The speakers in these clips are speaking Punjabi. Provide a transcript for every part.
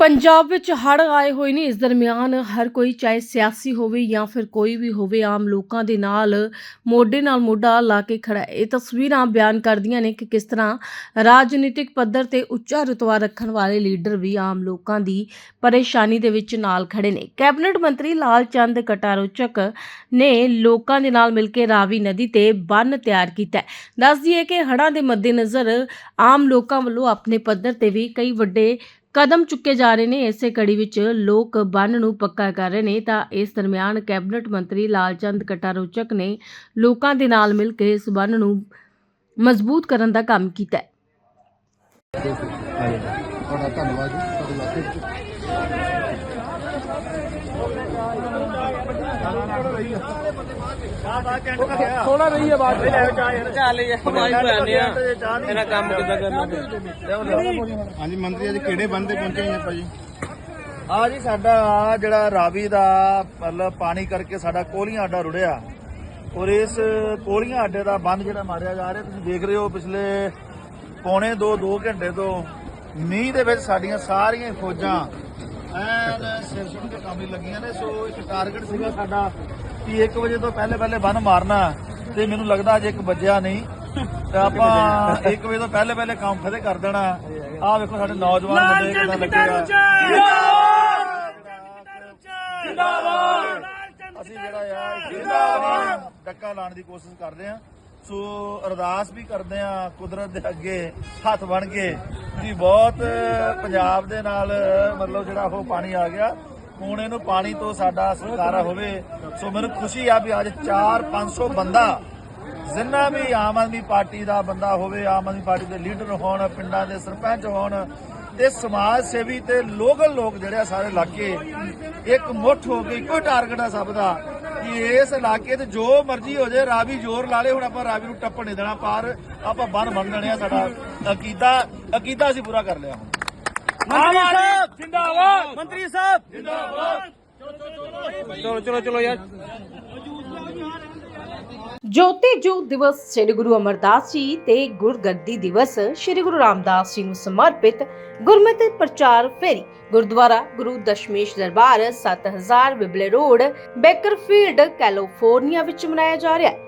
ਪੰਜਾਬ ਵਿੱਚ ਹੜ੍ਹ ਆਏ ਹੋਏ ਨੇ। ਇਸ ਦਰਮਿਆਨ ਹਰ ਕੋਈ ਚਾਹੇ ਸਿਆਸੀ ਹੋਵੇ ਜਾਂ ਫਿਰ ਕੋਈ ਵੀ ਹੋਵੇ, ਆਮ ਲੋਕਾਂ ਦੇ ਨਾਲ ਮੋਢੇ ਨਾਲ ਮੋਢਾ ਲਾ ਕੇ ਖੜਾ ਹੈ। ਇਹ ਤਸਵੀਰਾਂ ਬਿਆਨ ਕਰਦੀਆਂ ਨੇ ਕਿ ਕਿਸ ਤਰ੍ਹਾਂ ਰਾਜਨੀਤਿਕ ਪੱਧਰ ਤੇ ਉੱਚਾ ਰੁਤਬਾ ਰੱਖਣ ਵਾਲੇ ਲੀਡਰ ਵੀ ਆਮ ਲੋਕਾਂ ਦੀ ਪਰੇਸ਼ਾਨੀ ਦੇ ਵਿੱਚ ਨਾਲ ਖੜੇ ਨੇ। ਕੈਬਨਿਟ ਮੰਤਰੀ ਲਾਲ ਚੰਦ ਕਟਾਰੋਚਕ ਨੇ ਲੋਕਾਂ ਦੇ ਨਾਲ ਮਿਲ ਕੇ ਰਾਵੀ ਨਦੀ ਤੇ ਬੰਨ ਤਿਆਰ ਕੀਤਾ ਹੈ। ਦੱਸ ਦਈਏ ਕਿ ਹੜ੍ਹਾਂ ਦੇ ਮੱਦੇਨਜ਼ਰ ਆਮ ਲੋਕਾਂ ਵੱਲੋਂ ਆਪਣੇ ਪੱਧਰ ਤੇ ਵੀ ਕਈ ਵੱਡੇ ਕਦਮ ਚੁੱਕੇ ਜਾ ਰਹੇ ਨੇ, ਇਸੇ ਕੜੀ ਵਿੱਚ ਲੋਕ ਬੰਨ ਨੂੰ ਪੱਕਾ ਕਰ ਰਹੇ ਨੇ, ਤਾਂ ਇਸ ਦਰਮਿਆਨ ਕੈਬਨਿਟ ਮੰਤਰੀ ਲਾਲਚੰਦ ਕਟਾਰੋਚਕ ਨੇ ਲੋਕਾਂ ਦੇ ਨਾਲ ਮਿਲ ਕੇ ਇਸ ਬੰਨ ਨੂੰ ਮਜ਼ਬੂਤ ਕਰਨ ਦਾ ਕੰਮ ਕੀਤਾ ਹੈ। ਤੁਹਾਡਾ ਧੰਨਵਾਦ ਜੀ, ਤੁਹਾਡੇ ਇਲਾਕੇ ਵਿੱਚ ਥੋੜਾ ਰਹੀ ਹੈ ਬਾਤ ਚੱਲ ਯਾਰ ਮਾਈ ਬਣਾਨੇ ਆ। ਇਹਨਾਂ ਕੰਮ ਕਿੱਦਾਂ ਕਰਨਾ ਹਾਂਜੀ ਮੰਤਰੀ ਅੱਜ ਕਿਹੜੇ ਬੰਦੇ ਪਹੁੰਚੇ ਜੀ ਆਪਾਂ ਜੀ ਆ ਜੀ ਸਾਡਾ ਜਿਹੜਾ ਰਾਵੀ ਦਾ ਮਤਲਬ ਪਾਣੀ ਕਰਕੇ ਸਾਡਾ ਕੋਲੀਆਂ ਅੱਡਾ ਰੁੜਿਆ। ਔਰ ਇਸ ਕੋਲੀਆਂ ਅੱਡੇ ਦਾ ਬੰਦ ਜਿਹੜਾ ਮਾਰਿਆ ਜਾ ਰਿਹਾ ਤੁਸੀਂ ਦੇਖ ਰਹੇ ਹੋ ਪਿਛਲੇ ਪੌਣੇ 2 2 ਘੰਟੇ ਤੋਂ ਮੀਂਹ ਦੇ ਵਿੱਚ ਸਾਡੀਆਂ ਸਾਰੀਆਂ ਫੌਜਾਂ ਐਨ ਸਿਰ ਸੁਣ ਕੇ ਕੰਮ ਲੱਗੀਆਂ ਨੇ। ਸੋ ਇੱਕ ਟਾਰਗੇਟ ਸੀਗਾ ਸਾਡਾ ਕਿ 1 ਵਜੇ ਤੋਂ ਪਹਿਲੇ ਪਹਿਲੇ ਬੰਨ ਮਾਰਨਾ ਤੇ ਮੈਨੂੰ ਲੱਗਦਾ ਅਜੇ ਇੱਕ ਵੱਜਿਆ ਨਹੀਂ। ਤੇ ਆਪਾਂ 1 ਵਜੇ ਤੋਂ ਪਹਿਲੇ ਪਹਿਲੇ ਕੰਮ ਫਤਿਹ ਕਰ ਦੇਣਾ। ਆਹ ਵੇਖੋ ਸਾਡੇ ਨੌਜਵਾਨ ਮੁੰਡੇ ਕਿਦਾਂ ਲੱਗੇ ਆ। ਅਸੀਂ ਜਿਹੜਾ ਆ ਜਿੰਦਾਬਾਦ। ਡੱਕਾ ਲਾਉਣ ਦੀ ਕੋਸ਼ਿਸ਼ ਕਰਦੇ ਆ। ਸੋ ਅਰਦਾਸ ਵੀ ਕਰਦੇ ਆ ਕੁਦਰਤ ਦੇ ਅੱਗੇ ਹੱਥ ਬਣ ਕੇ। ਜੀ ਬਹੁਤ ਪੰਜਾਬ ਦੇ ਨਾਲ ਮਤਲਬ ਜਿਹੜਾ ਉਹ ਪਾਣੀ ਆ ਗਿਆ। ਹੁਣ ਨੂੰ ਪਾਣੀ ਤੋਂ ਸਾਡਾ ਛੁਟਕਾਰਾ ਹੋਵੇ, ਸੋ ਮੈਨੂੰ ਖੁਸ਼ੀ ਆ ਵੀ ਅੱਜ 4-500 ਬੰਦਾ ਜਿੰਨਾ ਵੀ ਆਮ ਆਦਮੀ ਪਾਰਟੀ ਦਾ ਬੰਦਾ ਹੋਵੇ, ਆਮ ਆਦਮੀ ਪਾਰਟੀ ਦੇ ਲੀਡਰ ਹੋਣ, ਪਿੰਡਾਂ ਦੇ ਸਰਪੰਚ ਹੋਣ ਤੇ ਸਮਾਜ ਸੇਵੀ ਤੇ ਲੋਕਲ ਲੋਕ ਜਿਹੜੇ ਆ ਸਾਰੇ ਇਲਾਕੇ, ਇੱਕ ਮੁੱਠ ਹੋ ਕੇ ਇੱਕੋ ਟਾਰਗੇਟ ਆ ਸਭ ਦਾ ਕਿ ਇਸ ਇਲਾਕੇ ਤੇ ਜੋ ਮਰਜ਼ੀ ਹੋ ਜਾਏ, ਰਾਵੀ ਜ਼ੋਰ ਲਾ ਲੇ ਹੁਣ ਆਪਾਂ ਰਾਵੀ ਨੂੰ ਟੱਪਣ ਨਹੀਂ ਦੇਣਾ, ਪਾਰ ਆਪਾਂ ਬੰਨ ਬੰਨ ਦੇਣੇ ਆ ਸਾਡਾ, ਅਕੀਦਾ ਅਕੀਦਾ ਅਸੀਂ ਪੂਰਾ ਕਰ ਲਿਆ ਹੁਣ। ਮੰਤਰੀ ਸਾਹਿਬ! ਜਿੰਦਾਬਾਦ! ਮੰਤਰੀ ਸਾਹਿਬ! ਜਿੰਦਾਬਾਦ! ਚਲੋ ਚਲੋ ਚਲੋ ਯਾਰ। ਜੋਤੀ ਜੋਤ ਦਿਵਸ ਸ੍ਰੀ ਗੁਰੂ ਅਮਰਦਾਸ ਜੀ ਤੇ ਗੁਰਗੱਦੀ ਦਿਵਸ ਸ੍ਰੀ ਗੁਰੂ ਰਾਮਦਾਸ ਜੀ ਨੂੰ ਸਮਰਪਿਤ ਗੁਰਮਤਿ ਪ੍ਰਚਾਰ ਫੇਰੀ। Gurdwara Guru Dashmesh Darbar 7000 Wible road Bakersfield California ਵਿੱਚ ਮਨਾਇਆ ਜਾ ਰਿਹਾ ਹੈ।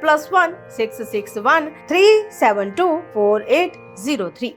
plus 1 6 6 1 3 7 2 4 8 0 3